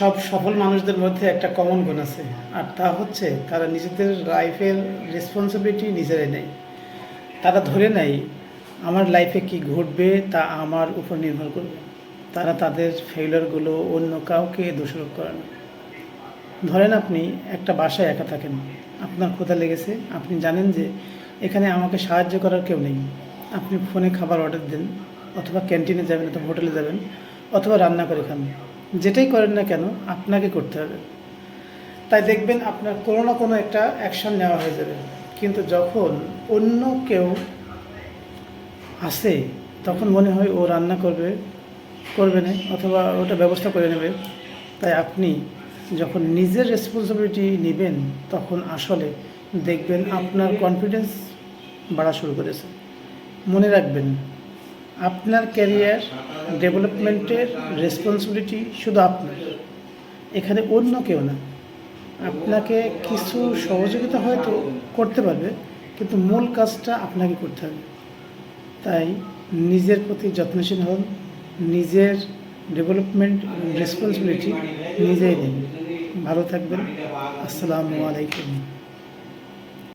সব সফল মানুষদের মধ্যে একটা কমন গুণ আছে। আর তা হচ্ছে, তারা নিজেদের লাইফের রেসপন্সিবিলিটি নিজেরাই নেয়। তারা ধরে নেয়, আমার লাইফে কি ঘটবে তা আমার উপর নির্ভর করবে। তারা তাদের ফেইলারগুলো অন্য কাউকে দোষারোপ করে না। ধরেন আপনি একটা বাসায় একা থাকেন, আপনার ক্ষুধা লেগেছে, আপনি জানেন যে এখানে আমাকে সাহায্য করার কেউ নেই। আপনি ফোনে খাবার অর্ডার দেন, অথবা ক্যান্টিনে যাবেন অথবা হোটেলে যাবেন, অথবা রান্না করে খান। যেটাই করেন না কেন, আপনাকে করতে হবে। তাই দেখবেন আপনার কোনো না কোনো একটা অ্যাকশন নেওয়া হয়ে যাবে। কিন্তু যখন অন্য কেউ আসে, তখন মনে হয় ও রান্না করবে করবে না, অথবা ওটা ব্যবস্থা করে নেবে। তাই আপনি যখন নিজের রেসপন্সিবিলিটি নেবেন, তখন আসলে দেখবেন আপনার কনফিডেন্স বাড়া শুরু করেছে। মনে রাখবেন আপনার ক্যারিয়ার ডেভেলপমেন্টের রেসপন্সিবিলিটি শুধু আপনার। এখানে অন্য কেউ না। আপনাকে কিছু সহযোগিতা হয়তো করতে পারবে, কিন্তু মূল কাজটা আপনাকে করতে হবে। তাই নিজের প্রতি যত্নশীল হন, নিজের ডেভেলপমেন্ট রেসপন্সিবিলিটি নিজেই নিন ভালো থাকবেন। আসসালামু আলাইকুম।